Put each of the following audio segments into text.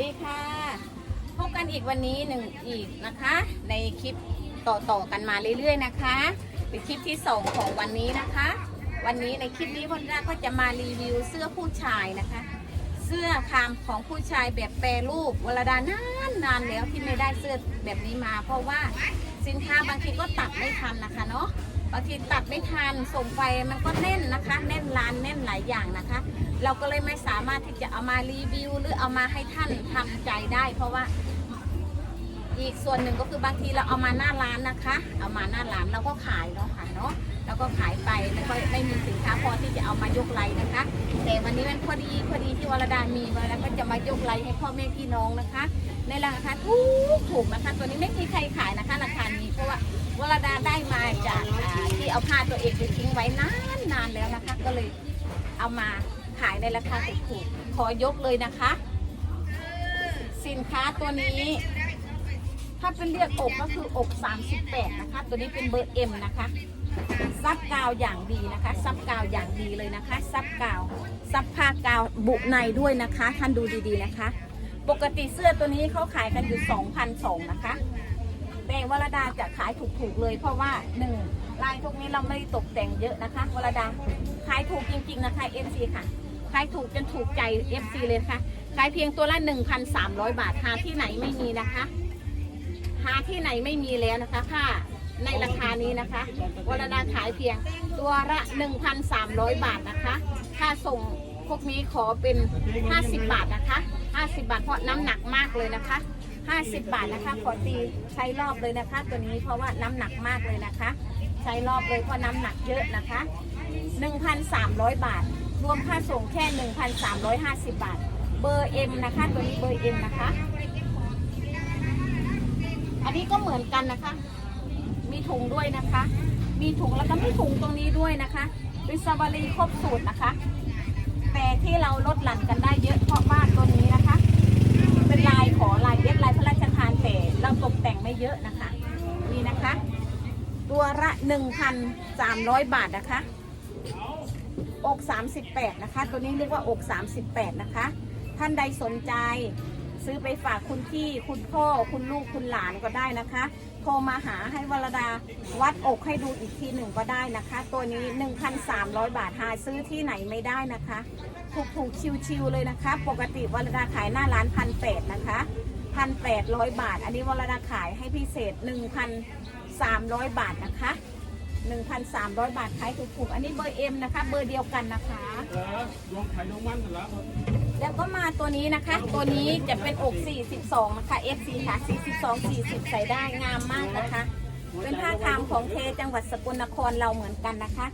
ดีค่ะ พบกันอีกวันนี้หนึ่งอีกนะคะ ในคลิปต่อต่อๆกันมาเรื่อยๆนะคะเป็นคลิปที่สองของวันนี้นะคะ วันนี้ในคลิปนี้วันแรกก็จะมารีวิวเสื้อผู้ชายนะคะ เสื้อคามของผู้ชายแบบแปรรูปวลดานานนานแล้วที่ไม่ได้เสื้อแบบนี้มา เพราะว่าสินค้าบางทีก็ตัดไม่ทันนะคะเนาะ บางทีตัดไม่ทันส่งไปมันก็แน่นนะคะ แน่นร้านแน่นหลายอย่างนะคะ เราก็เลยไม่สามารถที่จะเอามารีวิว หรือเอามาให้ท่านทำใจได้ เพราะว่าอีกส่วนหนึ่งก็คือบางทีเราเอามาหน้าร้านนะคะ เอามาหน้าร้านเราก็ขายเนาะค่ะเนาะแล้วก็ขายไปแล้วก็ไม่มีสินค้าพอที่จะเอามายกไลนะคะ วันนี้มันพอดีพอดีที่วรดามีมาแล้วก็จะมายกไลให้พ่อแม่พี่น้องนะคะ ในราคาถูกถูกนะคะ ตัวนี้ไม่มีใครขายนะคะราคานี้เพราะว่าวรดาได้มาจากที่เอาผ้าตัวเองไปทิ้งไว้นานนานแล้วนะคะ ก็เลยเอามาขายในราคาถูกๆขอยกเลยนะคะ สินค้าตัวนี้ถ้าเป็นเรียกอกก็คืออก 38 นะคะ ตัวนี้เป็นเบอร์ M นะคะ ซับกาวอย่างดีนะคะ ซับกาวอย่างดีเลยนะคะ ซับกาว ซับผ้ากาวบุในด้วยนะคะ ท่านดูดีๆนะคะ ปกติเสื้อตัวนี้เขาขายกันอยู่2,200นะคะแต่วรดาจะขายถูกๆเลย เพราะว่าหนึ่งลายพวกนี้เราไม่ได้ตกแต่งเยอะนะคะวรดาขายถูกจริงๆนะคะ FC ค่ะขายถูกจนถูกใจ FC เลยค่ะขายเพียงตัวละ 1,300 บาทหาที่ไหนไม่มีนะคะ หาที่ไหนไม่มีแล้วนะคะค่า ในราคานี้นะคะวรดาขายเพียงตัวละ 1,300 บาทนะคะ ค่าส่งพวกนี้ขอเป็น 50 บาทนะคะ 50 บาทเพราะน้ำหนักมากเลยนะคะ 50 บาทนะคะขอตีใช้รอบเลยนะคะ ตัวนี้เพราะว่าน้ำหนักมากเลยนะคะ ใช้รอบเลยเพราะน้ำหนักเยอะนะคะ 1,300 บาท รวมค่าส่งแค่ 1,350 บาท เบอร์ M นะคะ ตัวนี้เบอร์ M นะคะ อันนี้ก็เหมือนกันนะคะ มีถุงด้วยนะคะ มีถุงแล้วก็มีถุงตรงนี้ด้วยนะคะวิซาวารีครบสูตรนะคะ แต่ที่เราลดหลั่นกันได้เยอะเพราะว่าตัวนี้นะคะ เป็นลายขอลายเย็บลายพระราชทานแต่เราตกแต่งไม่เยอะนะคะ นี่นะคะ ตัวละ 1,300 บาทนะคะอก38 นะคะ ตัวนี้เรียกว่าอก 38 นะคะ ท่านใดสนใจซื้อไปฝากคุณพี่คุณพ่อคุณลูกคุณหลานก็ได้นะคะโทรมาหาให้วรดาวัดอกให้ดูอีกทีหนึ่งก็ได้นะคะ ตัวนี้ 1,300 บาทหาซื้อที่ไหนไม่ได้นะคะถูกๆชิวๆเลยนะคะ ปกติวรดาขายหน้าร้านพันแปดนะคะพันแปดร้อยบาท อันนี้วรดาขายให้พิเศษ 1,300 บาทนะคะ1,300 บาทขายถูกๆ อันนี้เบอร์เอ็มนะคะ เบอร์เดียวกันนะคะแล้วลงข่ลงมันกันแล้ว แล้วก็มาตัวนี้นะคะ ตัวนี้จะเป็นอก 42 นะคะ FC ค่ะ 42 40 ใส่ได้งามมากนะคะ เป็นผ้าคามของเทจังหวัดสกลนครเราเหมือนกันนะคะ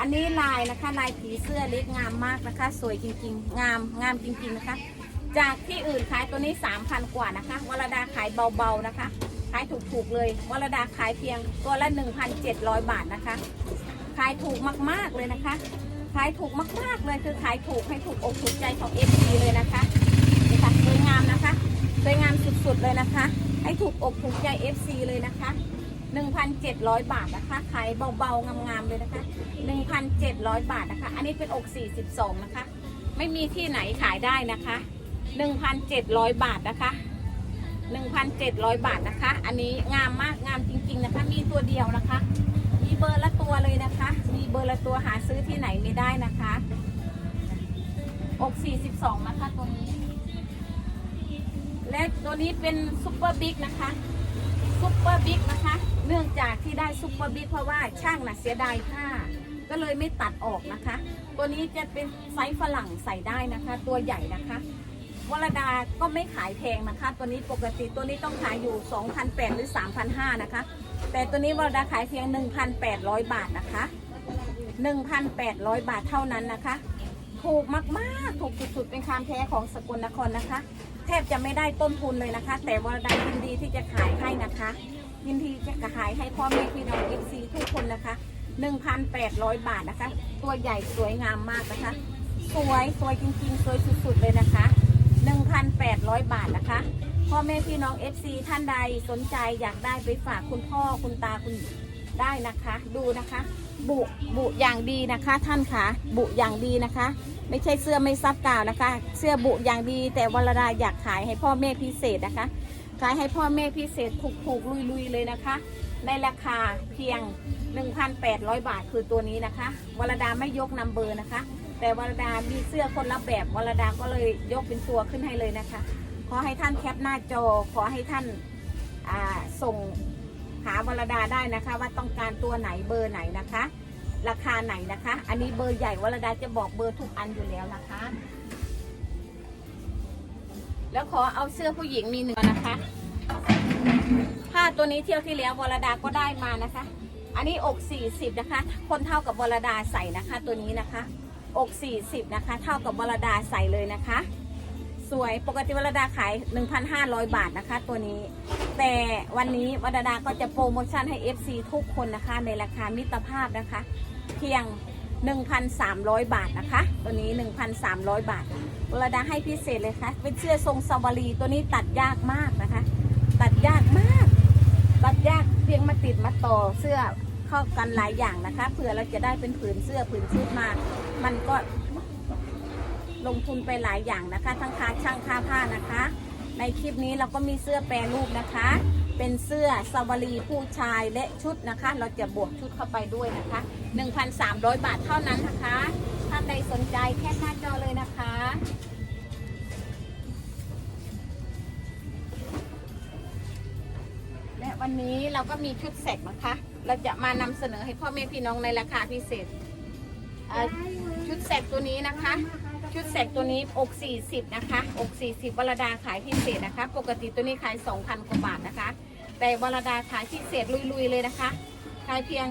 อันนี้ลายนะคะลายผีเสื้อเล็กงามมากนะคะ สวยจริงๆ งามงามจริงๆนะคะ จากที่อื่นขายตัวนี้ 3,000 กว่านะคะวรดาขายเบาๆนะคะ ขายถูกๆเลยวรดาขายเพียงตัวละ 1,700 บาทนะคะ ขายถูกมากๆเลยนะคะ ขายถูกมากๆเลยคือขายถูกให้ถูกอกถูกใจของเอฟซีเลยนะคะนี่ค่ะสวยงามนะคะสวยงามสุดๆเลยนะคะ ให้ถูกอกถูกใจ FC เลยนะคะ1,700 บาทนะคะ ขายเบาๆ งามๆ เลยนะคะ 1,700 บาทนะคะ อันนี้เป็นอก 42 นะคะ ไม่มีที่ไหนขายได้นะคะ 1,700 บาทนะคะ 1,700 บาทนะคะ อันนี้งามมาก งามจริงๆ นะคะ มีตัวเดียวนะคะ มีเบอร์ละตัวเลยนะคะมี เบอร์ละตัวหาซื้อที่ไหนไม่ได้นะคะอก42 นะคะตัวนี้ และตัวนี้เป็นซุปเปอร์บิ๊กนะคะ ซุปเปอร์บิ๊กนะคะ เนื่องจากที่ได้ซุปเปอร์บิ๊กเพราะว่าช่างน่ะเสียดายผ้า ก็เลยไม่ตัดออกนะคะ ตัวนี้จะเป็นไซส์ฝรั่งใส่ได้นะคะ ตัวใหญ่นะคะวรดาก็ไม่ขายแพงนะคะ ตัวนี้ปกติตัวนี้ต้องขายอยู่ 2,800 หรือ 3,500 นะคะ แต่ตัวนี้วรดาขายเพียง 1,800 บาทนะคะ 1,800 บาทเท่านั้นนะคะ ถูกมากๆ ถูกสุดๆ เป็นคามแท้ของสกลนครนะคะ แทบจะไม่ได้ต้นทุนเลยนะคะ แต่วรดายินดีที่จะขายให้นะคะ ยินดีจะขายให้พ่อแม่พี่น้องเอฟซีทุกคนนะคะ 1,800 บาทนะคะ ตัวใหญ่สวยงามมากนะคะ สวยสวยจริงๆ สวยสุดๆ เลยนะคะ 1,800 บาทนะคะ พ่อแม่พี่น้อง FC ท่านใดสนใจอยากได้ไปฝากคุณพ่อคุณตาคุณ ได้นะคะ ดูนะคะ บุบุอย่างดีนะคะท่านคะบุอย่างดีนะคะ ไม่ใช่เสื้อไม่ซับกาวนะคะ เสื้อบุอย่างดี แต่วรดาอยากขายให้พ่อแม่พิเศษนะคะ ขายให้พ่อแม่พิเศษถูกๆลุยๆเลยนะคะ ในราคาเพียง 1,800 บาทคือตัวนี้นะคะ วรดาไม่ยกนัมเบอร์นะคะ แต่วรดามีเสื้อคนละแบบวรดาก็เลยยกเป็นตัวขึ้นให้เลยนะคะ ขอให้ท่านแคปหน้าจอขอให้ท่านส่ง หาวรดาได้นะคะ ว่าต้องการตัวไหนเบอร์ไหนนะคะ ราคาไหนนะคะ อันนี้เบอร์ใหญ่วรดาจะบอกเบอร์ทุกอันอยู่แล้วนะคะ แล้วขอเอาเสื้อผู้หญิงมีหนึ่งนะคะผ้าตัวนี้เที่ยวที่แล้ววรดาก็ได้มานะคะ อันนี้อก40นะคะ คนเท่ากับวรดาใส่นะคะ ตัวนี้นะคะ อก40นะคะ เท่ากับวรดาใส่เลยนะคะ สวยปกติวรดาขาย 1,500 บาทนะคะ ตัวนี้ แต่วันนี้วรดาก็จะโปรโมชั่นให้ FC ทุกคนนะคะ ในราคามิตรภาพนะคะ เพียง 1,300 บาทนะคะ ตัวนี้ 1,300 บาทวรดาให้พิเศษเลยค่ะเป็นเสื้อทรงซาวารีตัวนี้ตัดยากมากนะคะ ตัดยากมาก ตัดยากเพียงมาติดมาต่อเสื้อเข้ากันหลายอย่างนะคะเผื่อเราจะได้เป็นผืนเสื้อผืนชุดมา มันก็ ลงทุนไปหลายอย่างนะคะ ทั้งค่าช่างค่าผ้านะคะ ในคลิปนี้เราก็มีเสื้อแปรรูปนะคะ เป็นเสื้อสวารีผู้ชายและชุดนะคะ เราจะบวกชุดเข้าไปด้วยนะคะ 1,300 บาทเท่านั้นนะคะท่านใดสนใจแค่หน้าจอเลยนะคะและวันนี้เราก็มีชุดแสกนะคะ เราจะมานำเสนอให้พ่อแม่พี่น้องในราคาพิเศษชุดแสกตัวนี้นะคะ ชุดแสกตัวนี้อก 40 นะคะ อก 40วรดาขายพิเศษนะคะ ปกติตัวนี้ขาย 2,000 กว่าบาทนะคะ แต่วรดาขายพิเศษลุยๆเลยนะคะ ขายเพียง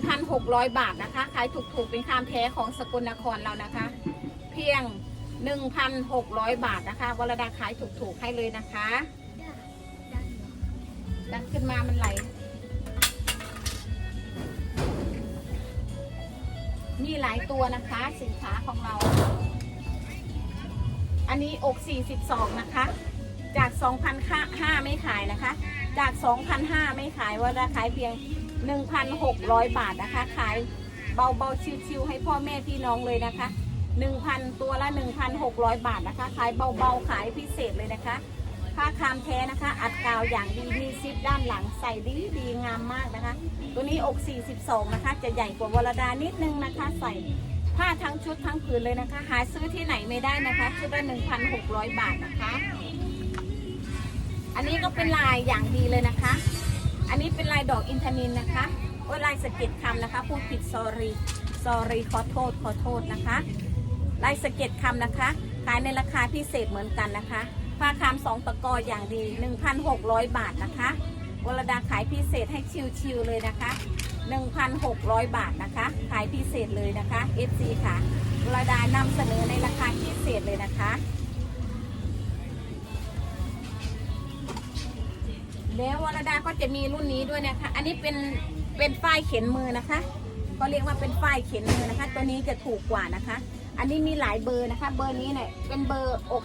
1,600 บาทนะคะ ขายถูกๆเป็นคามแท้ของสกลนครเรานะคะ เพียง 1,600 บาทนะคะวรดาขายถูกๆให้เลยนะคะดันขึ้นมามันไหล มีหลายตัวนะคะสินค้าของเรา อันนี้อก 42 นะคะ จาก2,500ไม่ขายนะคะ จาก2,500ไม่ขายว่าราขายเพียง 1,600 บาทนะคะ ขายเบาๆชิวๆให้พ่อแม่พี่น้องเลยนะคะ 1,000 ตัวละ 1,600 บาทนะคะ ขายเบาๆขายพิเศษเลยนะคะ ผ้าคามแท้นะคะ อัดกาวอย่างดีมีซิปด้านหลังใส่ดีดีงามมากนะคะ ตัวนี้อก 42 นะคะ จะใหญ่กว่าวรดานิดนึงนะคะ ใส่ ผ้าทั้งชุดทั้งผืนเลยนะคะ หาซื้อที่ไหนไม่ได้นะคะ ชุดละ1,600 บาทนะคะ อันนี้ก็เป็นลายอย่างดีเลยนะคะ อันนี้เป็นลายดอกอินทนินนะคะโอ้ลายสะเก็ดคำนะคะพูดผิด sorry sorry ขอโทษขอโทษนะคะ ลายสะเก็ดคำนะคะขายในราคาพิเศษเหมือนกันนะคะผ้าคามสองตะกออย่างดี 1,600 บาทนะคะวรดาขายพิเศษให้ชิวๆเลยนะคะ 1,600 บาทนะคะายพิเศษเลยนะคะ FC ค่ะวรดานำเสนอในราคาพิเศษเลยนะคะ แล้ววรดาก็จะมีรุ่นนี้ด้วยนะคะ อันนี้เป็นเป็นฝ้ายเข็นมือนะคะ ก็เรียกว่าเป็นฝ้ายเข็นมือนะคะ ตัวนี้จะถูกกว่านะคะ อันนี้มีหลายเบอร์นะคะ เบอร์นี้เนี่ยเป็นเบอร์อก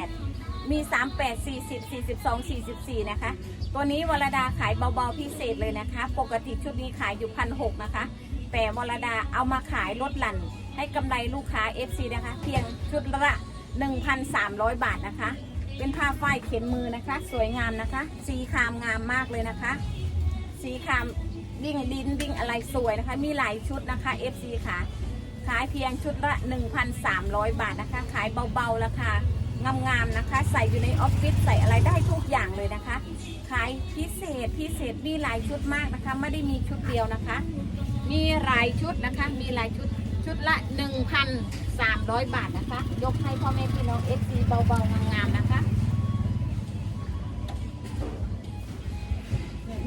38 มี 38 40 42 44 นะคะ ตัวนี้วรดาขายเบาๆพิเศษเลยนะคะ ปกติชุดนี้ขายอยู่พันหนะคะ แต่วรดาเอามาขายลดหลั่น ให้กำไรลูกค้า FC นะคะ เพียงชุดละ 1,300 บาทนะคะ เป็นผ้าฝ้ายเข็นมือนะคะ สวยงามนะคะ สีครามงามมากเลยนะคะ สีครามวิ่งดินวิ่งอะไรสวยนะคะ มีหลายชุดนะคะ FC ค่ะ ขายเพียงชุดละ 1,300 บาทนะคะ ขายเบาๆราคางามๆนะคะ ใส่อยู่ในออฟฟิศใส่อะไรได้ทุกอย่างเลยนะคะ ขายพิเศษพิเศษมีหลายชุดมากนะคะ ไม่ได้มีชุดเดียวนะคะ มีหลายชุดนะคะ มีหลายชุด ชุดละ 1,300 บาทนะคะ ยกให้พ่อแม่พี่น้อง FC เบาๆงามๆนะคะ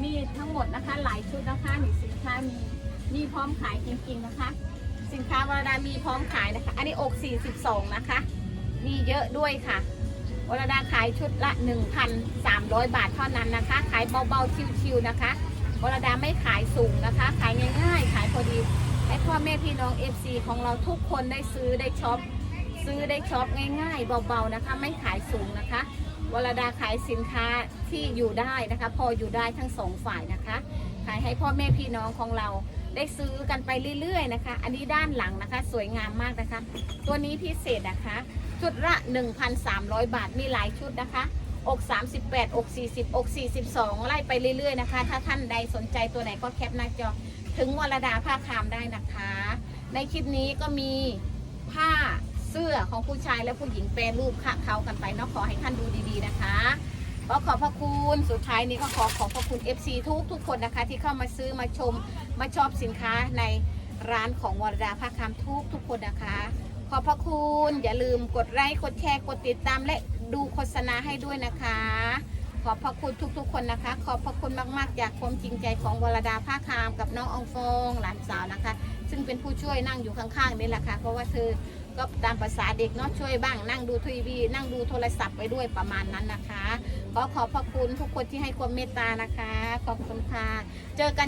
มีทั้งหมดนะคะ หลายชุดนะคะนี่สินค้ามีมีพร้อมขายจริงๆนะคะ สินค้าวรดามีพร้อมขายนะคะ อันนี้อก 42 นะคะ มีเยอะด้วยค่ะวรดาขายชุดละ 1,300 บาทเท่านั้นนะคะ ขายเบาๆชิวๆนะคะ วรดาไม่ขายสูงนะคะ ขายง่ายๆ ขายพอดีให้พ่อแม่พี่น้อง FC ของเราทุกคนได้ซื้อได้ช็อปซื้อได้ช็อปง่ายๆ เบาๆนะคะ ไม่ขายสูงนะคะวรดาขายสินค้าที่อยู่ได้นะคะ พออยู่ได้ทั้งสองฝ่ายนะคะ ขายให้พ่อแม่พี่น้องของเราได้ซื้อกันไปเรื่อยๆนะคะ อันนี้ด้านหลังนะคะ สวยงามมากนะคะ ตัวนี้พิเศษนะคะ ชุดละ 1,300 บาทมีหลายชุดนะคะ อก38 อก 40 อก 42 ไล่ไปเรื่อยๆนะคะ ถ้าท่านใดสนใจตัวไหนก็แคปหน้าจอ ถึงวรดาผ้าคามได้นะคะ ในคลิปนี้ก็มีผ้าเสื้อของผู้ชายและผู้หญิงแปรรูปค่ะเขากันไปเนาะขอให้ท่านดูดีๆนะคะก็ขอบพระคุณสุดท้ายนี้ก็ขอขอบพระคุณ FC ทุกทุกคนนะคะ ที่เข้ามาซื้อมาชมมาชอบสินค้าในร้านของวรดาผ้าคามทุกทุกคนนะคะ ขอบพระคุณอย่าลืมกดไลค์กดแชร์กดติดตามและ ดูโฆษณาให้ด้วยนะคะ ขอบพระคุณทุกๆ คนนะคะ ขอบพระคุณมากๆ จากความจริงใจของวรดาผ้าคามกับน้ององฟงหลานสาวนะคะ ซึ่งเป็นผู้ช่วยนั่งอยู่ข้างๆนี่แหละค่ะ เพราะว่าเธอก็ตามภาษาเด็กเนาะช่วยบ้างนั่งดูทีวีนั่งดูโทรศัพท์ไปด้วยประมาณนั้นนะคะ ขอขอบพระคุณทุกคนที่ให้ความเมตตานะคะ ขอบคุณค่ะ เจอกัน